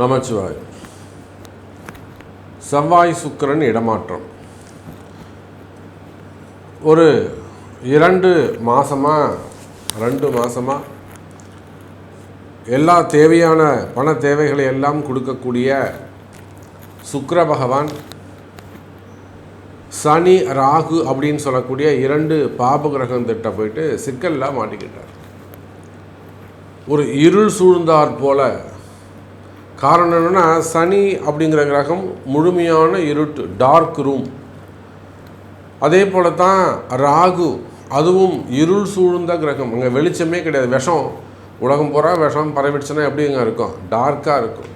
நமச்சிவாய். செவ்வாய் சுக்கிரன் இடமாற்றம். ஒரு இரண்டு மாதமாக ரெண்டு மாதமாக எல்லா தேவையான பண தேவைகளை எல்லாம் கொடுக்கக்கூடிய சுக்கர பகவான் சனி ராகு அப்படின்னு சொல்லக்கூடிய இரண்டு பாப கிரகம் போயிட்டு சிக்கலில் மாட்டிக்கிட்டார். ஒரு இருள் சூழ்ந்தார் போல காரணம் என்னென்னா சனி அப்படிங்கிற கிரகம் முழுமையான இருட்டு டார்க் ரூம் அதே போல தான் ராகு அதுவும் இருள் சூழ்ந்த கிரகம். அங்கே வெளிச்சமே கிடையாது. விஷம் உலகம் பூரா விஷம் பரவிடுச்சுன்னா எப்படிங்க இருக்கும்? டார்க்காக இருக்கும்.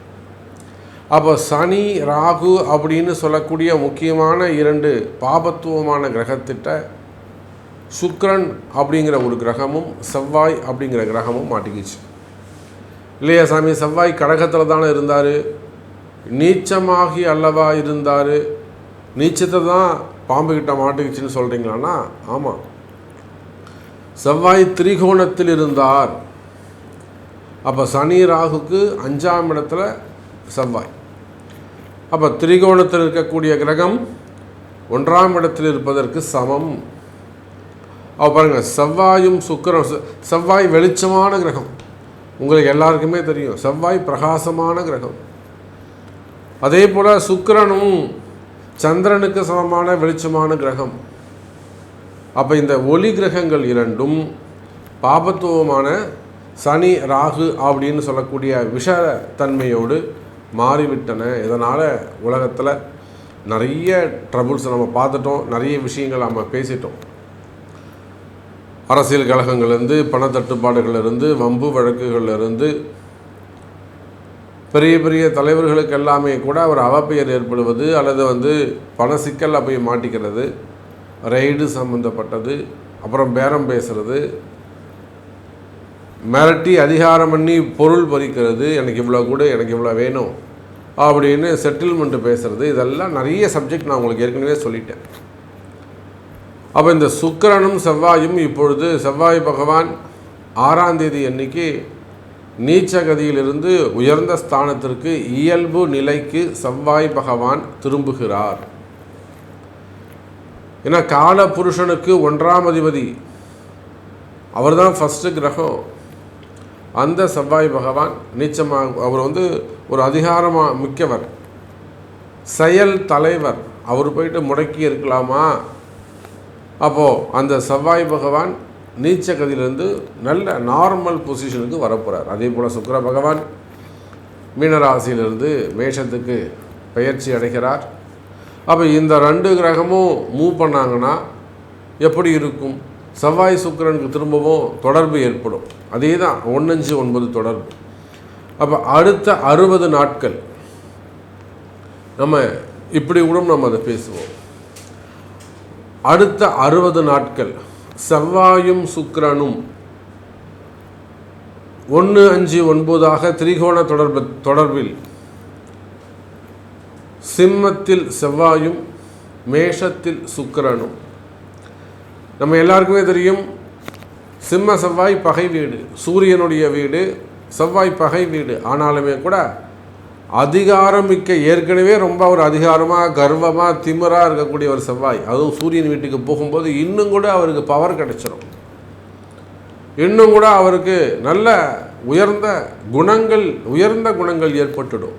அப்போ சனி ராகு அப்படின்னு சொல்லக்கூடிய முக்கியமான இரண்டு பாபத்துவமான கிரகத்திட்ட சுக்கிரன் அப்படிங்கிற ஒரு கிரகமும் செவ்வாய் அப்படிங்கிற கிரகமும் மாட்டிக்கிச்சு. இல்லையா சாமி செவ்வாய் கடகத்தில் தானே இருந்தார். நீச்சமாகி அல்லவா இருந்தார். நீச்சத்தை தான் பாம்பு கிட்ட மாட்டிக்கிச்சுன்னு சொல்கிறீங்களான்னா ஆமாம் செவ்வாய் திரிகோணத்தில் இருந்தார். அப்போ சனி ராகுக்கு அஞ்சாம் இடத்துல செவ்வாய். அப்போ திரிகோணத்தில் இருக்கக்கூடிய கிரகம் ஒன்றாம் இடத்தில் இருப்பதற்கு சமம். அப்போ பாருங்கள் செவ்வாயும் சுக்கரம் செவ்வாய் வெளிச்சமான கிரகம். உங்களுக்கு எல்லாருக்குமே தெரியும். செவ்வாய் பிரகாசமான கிரகம். அதே போல் சுக்கரனும் சந்திரனுக்கு சமமான வெளிச்சமான கிரகம். அப்போ இந்த ஒளி கிரகங்கள் இரண்டும் பாபத்துவமான சனி ராகு அப்படின்னு சொல்லக்கூடிய விஷத்தன்மையோடு மாறிவிட்டன. இதனால் உலகத்தில் நிறைய ட்ரபுள்ஸ் நம்ம பார்த்துட்டோம். நிறைய விஷயங்கள் நம்ம பேசிட்டோம். அரசியல் கழகங்கள்லேருந்து பணத்தட்டுப்பாடுகள்லேருந்து வம்பு வழக்குகளிலிருந்து பெரிய பெரிய தலைவர்களுக்கு எல்லாமே கூட ஒரு அவப்பெயர் ஏற்படுவது அல்லது வந்து பண சிக்கலில் போய் மாட்டிக்கிறது ரெய்டு சம்மந்தப்பட்டது அப்புறம் பேரம் பேசுறது மிரட்டி அதிகாரம் பண்ணி பொருள் பறிக்கிறது எனக்கு இவ்வளோ கூட எனக்கு இவ்வளோ வேணும் அப்படின்னு செட்டில்மெண்ட்டு பேசுகிறது இதெல்லாம் நிறைய சப்ஜெக்ட் நான் உங்களுக்கு ஏற்கனவே சொல்லிட்டேன். அப்போ இந்த சுக்கிரனும் செவ்வாயும் இப்பொழுது செவ்வாய் பகவான் ஆறாம் தேதி அன்னைக்கு நீச்சகதியிலிருந்து உயர்ந்த ஸ்தானத்திற்கு இயல்பு நிலைக்கு செவ்வாய் பகவான் திரும்புகிறார். ஏன்னா கால புருஷனுக்கு ஒன்றாம் அதிபதி. அவர்தான் ஃபஸ்ட்டு கிரகம். அந்த செவ்வாய் பகவான் நீச்சமாக அவர் வந்து ஒரு அதிகாரமாக மிக்கவர். செயல் தலைவர். அவர் போயிட்டு முடக்கி இருக்கலாமா? அப்போது அந்த செவ்வாய் பகவான் நீச்ச கதியிலிருந்து நல்ல நார்மல் பொசிஷனுக்கு வரப்போகிறார் அதே போல் சுக்கர பகவான் மீனராசியிலிருந்து மேஷத்துக்கு பயிற்சி அடைகிறார். அப்போ இந்த ரெண்டு கிரகமும் மூவ் பண்ணாங்கன்னா எப்படி இருக்கும்? செவ்வாய் சுக்கரனுக்கு திரும்பவும் தொடர்பு ஏற்படும். அதே தான் ஒன்றஞ்சு ஒன்பது தொடர்பு. அப்போ அடுத்த அறுபது நாட்கள் நம்ம இப்படி கூட நம்ம அதை பேசுவோம். அடுத்த அறுபது நாட்கள் செவ்வாயும் சுக்கிரனும் ஒன்று அஞ்சு ஒன்பதாக திரிகோண தொடர்பு தொடர்பில் சிம்மத்தில் செவ்வாயும் மேஷத்தில் சுக்கிரனும். நம்ம எல்லாருக்குமே தெரியும் சிம்ம செவ்வாய் பகை வீடு சூரியனுடைய வீடு செவ்வாய் பகை வீடு. ஆனாலுமே கூட அதிகாரமிக்க ஏற்கனவே ரொம்ப ஒரு அதிகாரமாக கர்வமாக திமிராக இருக்கக்கூடிய ஒரு செவ்வாய். அதுவும் சூரியன் வீட்டுக்கு போகும்போது இன்னும் கூட அவருக்கு பவர் கிடைச்சிடும் இன்னும் கூட அவருக்கு நல்ல உயர்ந்த குணங்கள் உயர்ந்த குணங்கள் ஏற்பட்டுடும்.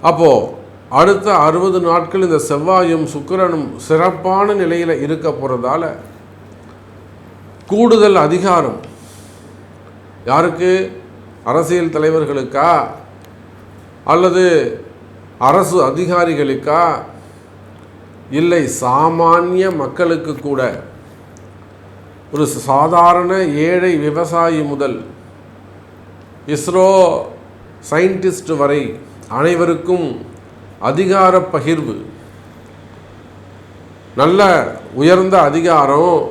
அப்போது அடுத்த அறுபது நாட்கள் இந்த செவ்வாயும் சுக்கிரனும் சிறப்பான நிலையில் இருக்க போகிறதால கூடுதல் அதிகாரம். யாருக்கு? அரசியல் தலைவர்களுக்கா? அல்லது அரசு அதிகாரிகளுக்கா? இல்லை சாமானிய மக்களுக்கு கூட. ஒரு சாதாரண ஏழை விவசாயி முதல் இஸ்ரோ சயின்டிஸ்ட் வரை அனைவருக்கும் அதிகார பகிர்வு. நல்ல உயர்ந்த அதிகாரம்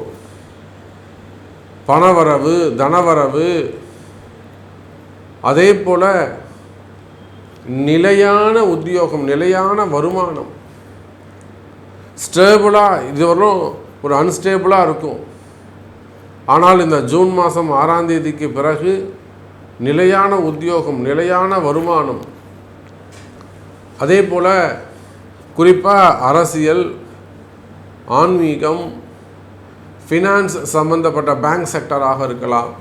பணவரவு தனவரவு. அதே போல் நிலையான உத்தியோகம் நிலையான வருமானம். ஸ்டேபிளாக இதுவரையும் ஒரு அன்ஸ்டேபிளாக இருக்கும். ஆனால் இந்த ஜூன் மாதம் ஆறாம் தேதிக்கு பிறகு நிலையான உத்தியோகம் நிலையான வருமானம். அதே போல் குறிப்பாக அரசியல் ஆன்மீகம் ஃபினான்ஸ் சம்மந்தப்பட்ட பேங்க் செக்டராக இருக்கலாம்.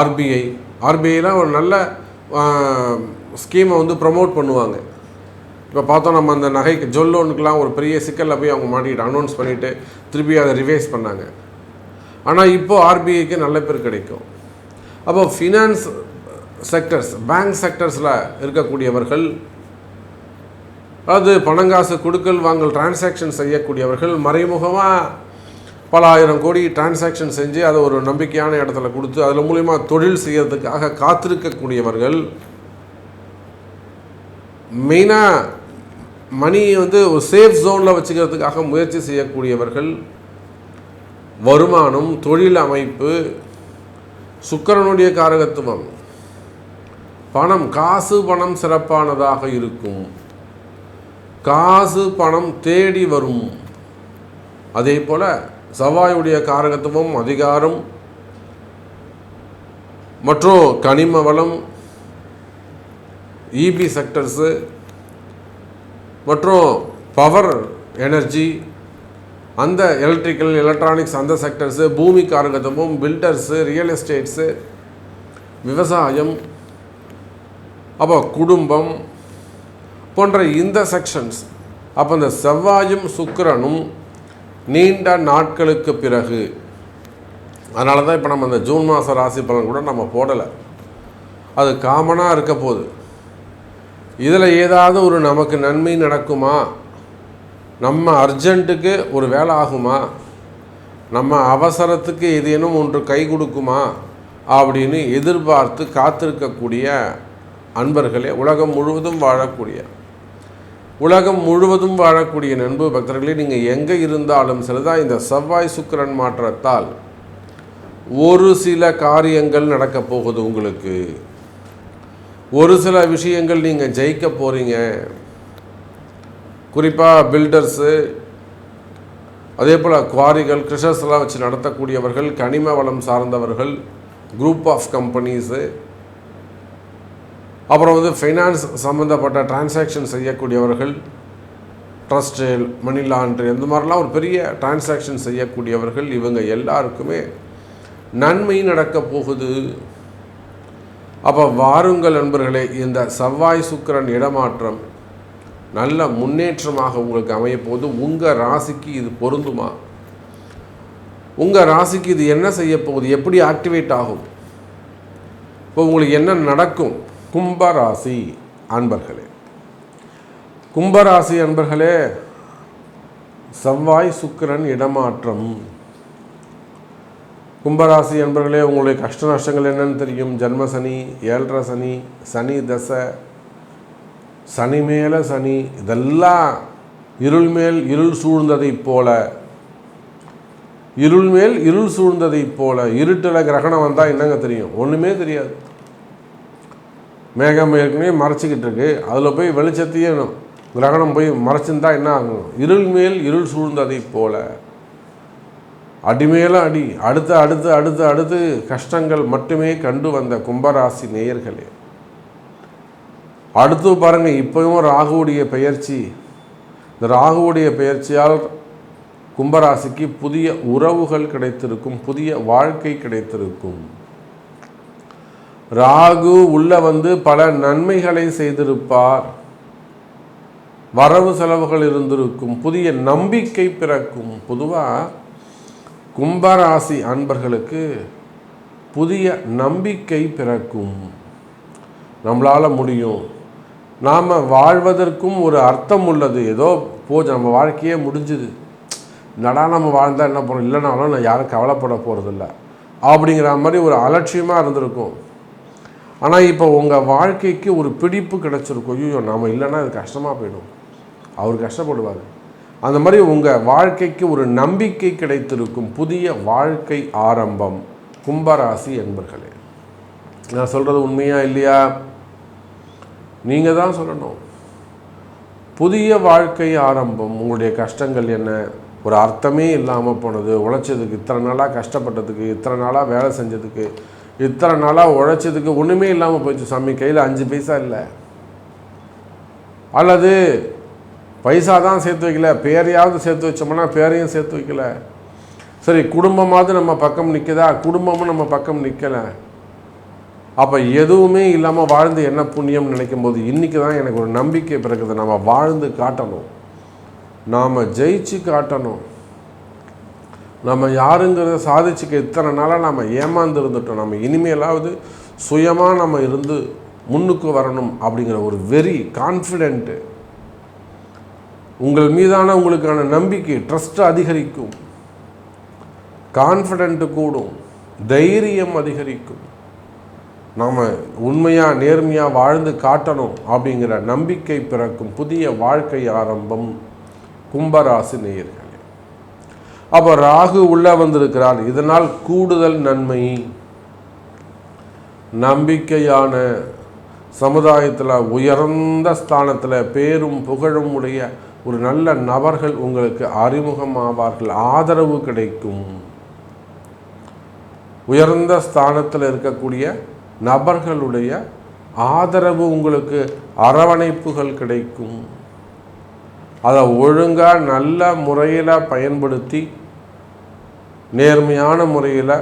ஆர்பிஐ ஆர்பிஐலாம் ஒரு நல்ல ஸ்கீமை வந்து ப்ரமோட் பண்ணுவாங்க. இப்போ பார்த்தோம் நம்ம அந்த நகை ஜொல் லோனுக்கெலாம் ஒரு பெரிய சிக்கலில் போய் அவங்க மாட்டிக்கிட்டு அனௌன்ஸ் பண்ணிவிட்டு திருப்பி அதை ரிவைஸ் பண்ணாங்க. ஆனால் இப்போது ஆர்பிஐக்கு நல்ல பேர் கிடைக்கும். அப்போ ஃபினான்ஸ் செக்டர்ஸ் பேங்க் செக்டர்ஸில் இருக்கக்கூடியவர்கள் அதாவது பணங்காசு கொடுக்கல் வாங்கல் டிரான்சாக்ஷன் செய்யக்கூடியவர்கள் மறைமுகமாக பல ஆயிரம் கோடி டிரான்சாக்ஷன் செஞ்சு அதை ஒரு நம்பிக்கையான இடத்துல கொடுத்து அதில் மூலிமா தொழில் செய்கிறதுக்காக காத்திருக்கக்கூடியவர்கள் மெயினாக மணியை வந்து ஒரு சேஃப் ஜோனில் வச்சுக்கிறதுக்காக முயற்சி செய்யக்கூடியவர்கள் வருமானம் தொழில் அமைப்பு சுக்கரனுடைய காரகத்துவம். பணம் காசு பணம் சிறப்பானதாக இருக்கும். காசு பணம் தேடி வரும். அதே போல் செவ்வாயுடைய காரகத்துவம் அதிகாரம் மற்றும் கனிம வளம் இபி செக்டர்ஸு மற்றும் பவர் எனர்ஜி அந்த எலக்ட்ரிக்கல் எலக்ட்ரானிக்ஸ் அந்த செக்டர்ஸு பூமி காரகத்துவம் பில்டர்ஸு ரியல் எஸ்டேட்ஸு விவசாயம் அப்போ குடும்பம் போன்ற இந்த செக்ஷன்ஸ் அப்போ இந்த செவ்வாயும் சுக்கரனும் நீண்ட நாட்களுக்கு பிறகு. அதனால தான் இப்போ நம்ம இந்த ஜூன் மாத ராசி பலன் கூட நம்ம போடலை. அது காமனாக இருக்க போகுது. இதில் ஏதாவது ஒரு நமக்கு நன்மை நடக்குமா? நம்ம அர்ஜெண்ட்டுக்கு ஒரு வேலை ஆகுமா? நம்ம அவசரத்துக்கு ஏதேனும் ஒன்று கை கொடுக்குமா? அப்படின்னு எதிர்பார்த்து காத்திருக்கக்கூடிய அன்பர்களே உலகம் முழுவதும் வாழக்கூடிய உலகம் முழுவதும் வாழக்கூடிய நண்பு பக்தர்களே நீங்கள் எங்கே இருந்தாலும் சரிதான் இந்த செவ்வாய் சுக்கிரன் மாற்றத்தால் ஒரு சில காரியங்கள் நடக்கப் போகுது உங்களுக்கு. ஒரு சில விஷயங்கள் நீங்கள் ஜெயிக்க போகிறீங்க குறிப்பாக பில்டர்ஸு அதே போல் குவாரிகள் கிருஷர்ஸ்லாம் வச்சு நடத்தக்கூடியவர்கள் கனிம வளம் சார்ந்தவர்கள் குரூப் ஆஃப் கம்பெனிஸு அப்புறம் வந்து ஃபைனான்ஸ் சம்மந்தப்பட்ட டிரான்சாக்ஷன் செய்யக்கூடியவர்கள் ட்ரஸ்ட்டு மணி லாண்ட்ரி இந்த மாதிரிலாம் ஒரு பெரிய டிரான்சாக்ஷன் செய்யக்கூடியவர்கள் இவங்க எல்லாருக்குமே நன்மை நடக்கப் போகுது. அப்போ வாருங்கள் நண்பர்களே இந்த செவ்வாய் சுக்கிரன் இடமாற்றம் நல்ல முன்னேற்றமாக உங்களுக்கு அமையப்போகுது உங்கள் ராசிக்கு இது பொருந்துமா? உங்கள் ராசிக்கு இது என்ன செய்ய போகுது? எப்படி ஆக்டிவேட் ஆகும்? இப்போ உங்களுக்கு என்ன நடக்கும்? கும்பராசி அன்பர்களே. கும்பராசி அன்பர்களே செவ்வாய் சுக்கிரன் இடமாற்றம். கும்பராசி என்பர்களே உங்களுடைய கஷ்ட நஷ்டங்கள் என்னென்னு தெரியும். ஜென்ம சனி ஏழரை சனி சனி தசை சனி மேலே சனி இதெல்லாம் இருள் மேல் இருள் சூழ்ந்ததைப் போல. இருள் மேல் இருள் சூழ்ந்ததைப் போல. இருட்டில் கிரகணம் வந்தால் என்னங்க தெரியும்? ஒன்றுமே தெரியாது. மேகம் ஏற்கனவே மறைச்சிக்கிட்டு இருக்கு. அதில் போய் வெளிச்சத்தையே கிரகணம் போய் மறைச்சிருந்தா என்ன ஆகும்? இருள் மேல் இருள் சூழ்ந்ததைப் போல. அடிமேல அடி. அடுத்து அடுத்து அடுத்து அடுத்து கஷ்டங்கள் மட்டுமே கண்டு வந்த கும்பராசி நேயர்களே. அடுத்து பாருங்கள் இப்பவும் ராகுவுடைய பெயர்ச்சி. இந்த ராகுவுடைய பெயர்ச்சியால் கும்பராசிக்கு புதிய உறவுகள் கிடைத்திருக்கும் புதிய வாழ்க்கை கிடைத்திருக்கும். ராகு உள்ள வந்து பல நன்மைகளை செய்திருப்பார். வரவு செலவுகள் இருந்திருக்கும் புதிய நம்பிக்கை பிறக்கும். பொதுவாக கும்பராசி அன்பர்களுக்கு புதிய நம்பிக்கை பிறக்கும். நம்மளால் முடியும். நாம் வாழ்வதற்கும் ஒரு அர்த்தம் உள்ளது. ஏதோ போச்சு நம்ம வாழ்க்கையே முடிஞ்சுது. நடா நம்ம வாழ்ந்தால் என்ன போகிறோம் இல்லைனாலும் நான் யாரும் கவலைப்பட போகிறதில்ல அப்படிங்கிற மாதிரி ஒரு அலட்சியமாக இருந்திருக்கும். ஆனால் இப்போ உங்கள் வாழ்க்கைக்கு ஒரு பிடிப்பு கிடச்சிருக்கும். ஐயோ நாம் இல்லைன்னா அது கஷ்டமாக போயிடும். அவர் கஷ்டப்படுவார். அந்த மாதிரி உங்கள் வாழ்க்கைக்கு ஒரு நம்பிக்கை கிடைத்திருக்கும் புதிய வாழ்க்கை ஆரம்பம் கும்பராசி என்பர்களே. நான் சொல்கிறது உண்மையா இல்லையா? நீங்கள் தான் சொல்லணும். புதிய வாழ்க்கை ஆரம்பம் உங்களுடைய கஷ்டங்கள் என்ன? ஒரு அர்த்தமே இல்லாமல் போனது உழைச்சதுக்கு இத்தனை நாளாக கஷ்டப்பட்டதுக்கு இத்தனை நாளாக வேலை செஞ்சதுக்கு இத்தனை நாளாக உழைச்சதுக்கு ஒன்றுமே இல்லாமல் போயிடுச்சு சாமி. கையில் அஞ்சு பைசா இல்லை. அல்லது பைசா தான் சேர்த்து வைக்கல பேரையாவது சேர்த்து வச்சோம்னா பேரையும் சேர்த்து வைக்கல. சரி குடும்பமாவது நம்ம பக்கம் நிற்குதா குடும்பமும் நம்ம பக்கம் நிற்கலை அப்போ எதுவுமே இல்லாமல் வாழ்ந்து என்ன புண்ணியம்னு நினைக்கும் போது இன்றைக்கி தான் எனக்கு ஒரு நம்பிக்கை பிறகுது நம்ம வாழ்ந்து காட்டணும். நாம் ஜெயிச்சு காட்டணும். நம்ம யாருங்கிறத சாதிச்சுக்க இத்தனை நாளாக நம்ம ஏமாந்து இருந்துட்டோம் நம்ம இனிமேலாவது சுயமாக நம்ம இருந்து முன்னுக்கு வரணும் அப்படிங்கிற ஒரு வெறி கான்ஃபிடென்ட்டு உங்கள் மீதான உங்களுக்கான நம்பிக்கை ட்ரஸ்ட் அதிகரிக்கும். கான்ஃபிடென்ட்டு கூடும். தைரியம் அதிகரிக்கும். நாம் உண்மையாக நேர்மையாக வாழ்ந்து காட்டணும் அப்படிங்கிற நம்பிக்கை பிறக்கும் புதிய வாழ்க்கை ஆரம்பம் கும்பராசி நேயர்களே. அப்போ ராகு உள்ளே வந்திருக்கிறார். இதனால் கூடுதல் நன்மை. நம்பிக்கையான சமுதாயத்தில் உயர்ந்த ஸ்தானத்தில் பேரும் புகழும் உடைய ஒரு நல்ல நபர்கள் உங்களுக்கு அறிமுகமாவார்கள். ஆதரவு கிடைக்கும். உயர்ந்த ஸ்தானத்தில் இருக்கக்கூடிய நபர்களுடைய ஆதரவு உங்களுக்கு அரவணைப்புகள் கிடைக்கும். அதை ஒழுங்காக நல்ல முறையில் பயன்படுத்தி நேர்மையான முறையில்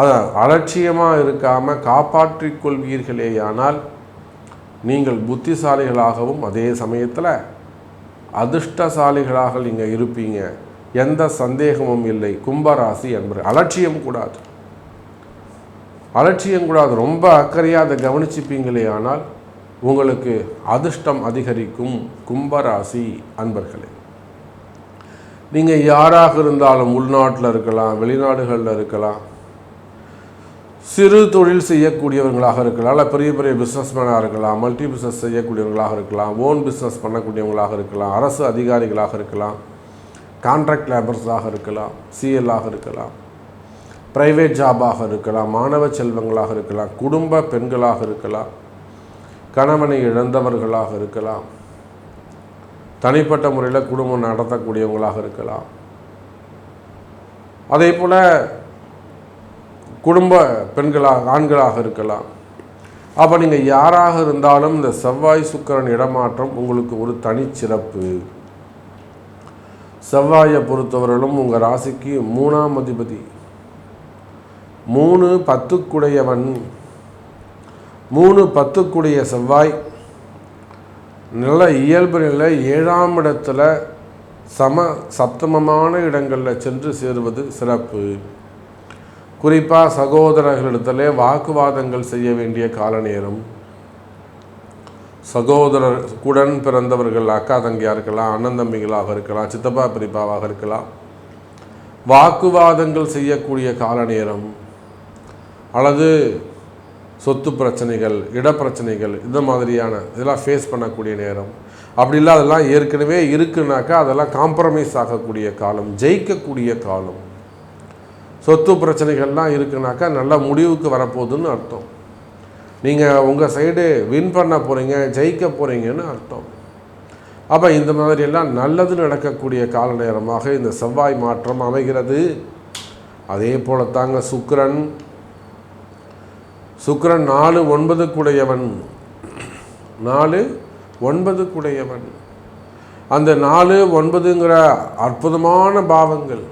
அதை அலட்சியமாக இருக்காமல் காப்பாற்றிக் கொள்வீர்களேயானால் நீங்கள் புத்திசாலிகளாகவும் அதே சமயத்தில் அதிர்ஷ்டசாலிகளாக நீங்கள் இருப்பீங்க. எந்த சந்தேகமும் இல்லை. கும்பராசி என்பது அலட்சியம் கூடாது. அலட்சியம் கூடாது. ரொம்ப அக்கறையாக அதை கவனிச்சுப்பீங்களே ஆனால் உங்களுக்கு அதிர்ஷ்டம் அதிகரிக்கும் கும்பராசி அன்பர்களே. நீங்கள் யாராக இருந்தாலும் உள்நாட்டில் இருக்கலாம் வெளிநாடுகளில் இருக்கலாம் சிறு தொழில் செய்யக்கூடியவர்களாக இருக்கலாம் இல்லை பெரிய பெரிய பிஸ்னஸ்மேனாக இருக்கலாம் மல்டி பிஸ்னஸ் செய்யக்கூடியவங்களாக இருக்கலாம் ஓன் பிஸ்னஸ் பண்ணக்கூடியவங்களாக இருக்கலாம் அரசு அதிகாரிகளாக இருக்கலாம் கான்ட்ராக்ட் லேபர்ஸாக இருக்கலாம் சிஎல்லாக இருக்கலாம் ப்ரைவேட் ஜாபாக இருக்கலாம் மாணவ செல்வங்களாக இருக்கலாம் குடும்ப பெண்களாக இருக்கலாம் கணவனை இழந்தவர்களாக இருக்கலாம் தனிப்பட்ட முறையில் குடும்பம் நடத்தக்கூடியவங்களாக இருக்கலாம். அதே போல் குடும்ப பெண்களாக ஆண்களாக இருக்கலாம். அப்போ நீங்கள் யாராக இருந்தாலும் இந்த செவ்வாய் சுக்கரன் இடமாற்றம் உங்களுக்கு ஒரு தனிச்சிறப்பு செவ்வாயை பொறுத்தவரையிலும் உங்கள் ராசிக்கு மூணாம் அதிபதி. மூணு பத்துக்குடையவன். மூணு பத்துக்குடைய செவ்வாய். நல்ல இயல்பு நிலை ஏழாம் இடத்துல சம சப்தமமான இடங்களில் சென்று சேருவது சிறப்பு. குறிப்பாக சகோதரர்களிடத்திலே வாக்குவாதங்கள் செய்ய வேண்டிய கால நேரம். சகோதரர் குடன் பிறந்தவர்கள் அக்கா தங்கியாக இருக்கலாம் அண்ணன் தம்பிகளாக இருக்கலாம் சித்தப்பா பிரிப்பாவாக இருக்கலாம். வாக்குவாதங்கள் செய்யக்கூடிய கால நேரம். அல்லது சொத்து பிரச்சனைகள் இடப்பிரச்சனைகள் இந்த மாதிரியான இதெல்லாம் ஃபேஸ் பண்ணக்கூடிய நேரம். அப்படிலாம் அதெல்லாம் ஏற்கனவே இருக்குனாக்கா அதெல்லாம் காம்ப்ரமைஸ் ஆகக்கூடிய காலம் ஜெயிக்கக்கூடிய காலம். சொத்து பிரச்சனைகள்லாம் இருக்குனாக்கா நல்ல முடிவுக்கு வரப்போகுதுன்னு அர்த்தம். நீங்கள் உங்கள் சைடு வின் பண்ண போகிறீங்க ஜெயிக்க போகிறீங்கன்னு அர்த்தம். அப்போ இந்த மாதிரியெல்லாம் நல்லது நடக்கக்கூடிய கால நேரமாக இந்த செவ்வாய் மாற்றம் அமைகிறது. அதே போல தாங்க சுக்ரன் சுக்ரன் நாலு ஒன்பதுக்குடையவன். நாலு ஒன்பதுக்குடையவன். அந்த நாலு ஒன்பதுங்கிற அற்புதமான பாவங்கள்.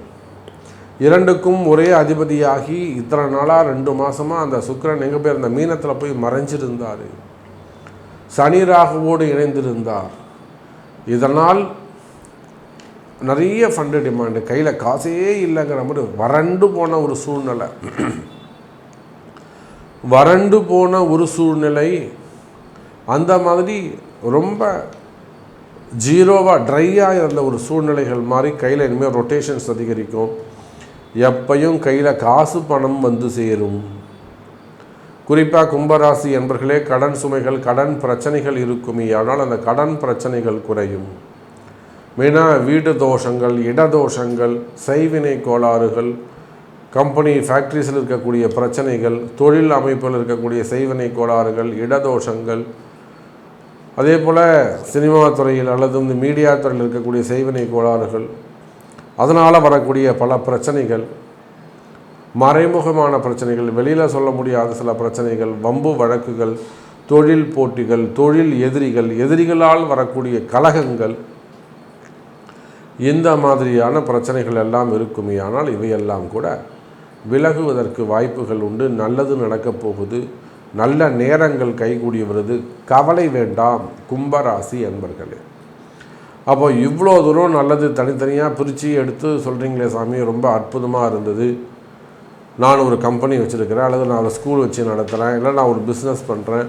இரண்டுக்கும் ஒரே அதிபதியாகி இத்தனை நாளாக ரெண்டு மாதமாக அந்த சுக்கிரன் எங்கே போய் அந்த மீனத்தில் போய் மறைஞ்சிருந்தார். சனி ராகுவோடு இணைந்திருந்தார். இதனால் நிறைய ஃபண்டு டிமாண்டு கையில் காசே இல்லைங்கிற மாதிரி வறண்டு போன ஒரு சூழ்நிலை. வறண்டு போன ஒரு சூழ்நிலை. அந்த மாதிரி ரொம்ப ஜீரோவாக ட்ரையாக இருந்த ஒரு சூழ்நிலைகள் மாதிரி கையில் இனிமேல் ரொட்டேஷன்ஸ் அதிகரிக்கும். எப்பையும் கையில் காசு பணம் வந்து சேரும். குறிப்பாக கும்பராசி என்பர்களே கடன் சுமைகள் கடன் பிரச்சனைகள் இருக்குமே ஆனால் அந்த கடன் பிரச்சனைகள் குறையும். மெயினாக வீடு தோஷங்கள் இட தோஷங்கள் செய்வினை கோளாறுகள் கம்பெனி ஃபேக்ட்ரிஸில் இருக்கக்கூடிய பிரச்சனைகள் தொழில் அமைப்பில் இருக்கக்கூடிய செய்வினை கோளாறுகள் இடதோஷங்கள் அதே போல் சினிமா துறையில் அல்லது இந்த மீடியா துறையில் இருக்கக்கூடிய செய்வினை கோளாறுகள் அதனால் வரக்கூடிய பல பிரச்சனைகள் மறைமுகமான பிரச்சனைகள் வெளியில் சொல்ல முடியாத சில பிரச்சனைகள் வம்பு வழக்குகள் தொழில் போட்டிகள் தொழில் எதிரிகள் எதிரிகளால் வரக்கூடிய கலகங்கள் இந்த மாதிரியான பிரச்சனைகள் எல்லாம் இருக்குமே. ஆனால் இவையெல்லாம் கூட விலகுவதற்கு வாய்ப்புகள் உண்டு. நல்லது நடக்கப் போகுது. நல்ல நேரங்கள் கைகூடி வருது. கவலை வேண்டாம். கும்பராசி என்பர்களே அப்போ இவ்வளோ தூரம் நல்லது தனித்தனியாக பிரித்து எடுத்து சொல்கிறீங்களே சாமி ரொம்ப அற்புதமாக இருந்தது. நான் ஒரு கம்பெனி வச்சுருக்கிறேன் அல்லது நான் ஒரு ஸ்கூல் வச்சு நடத்துகிறேன் இல்லை நான் ஒரு பிஸ்னஸ் பண்ணுறேன்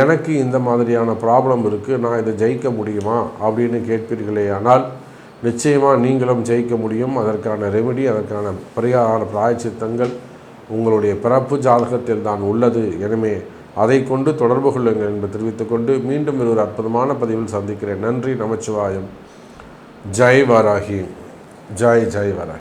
எனக்கு இந்த மாதிரியான ப்ராப்ளம் இருக்குது நான் இதை ஜெயிக்க முடியுமா அப்படின்னு கேட்பீர்களே ஆனால் நிச்சயமாக நீங்களும் ஜெயிக்க முடியும். அதற்கான ரெமெடி அதற்கான பரிகார பிராயச்சித்தங்கள் உங்களுடைய பிறப்பு ஜாதகத்தில் தான் உள்ளது. எனவே அதை கொண்டு தொடர்பு கொள்ளுங்கள் என்று தெரிவித்துக்கொண்டு மீண்டும் ஒரு அற்புதமான பதிவில் சந்திக்கிறேன். நன்றி நமச்சிவாயம். ஜெய் வராகி. ஜெய் ஜெய் வராகி.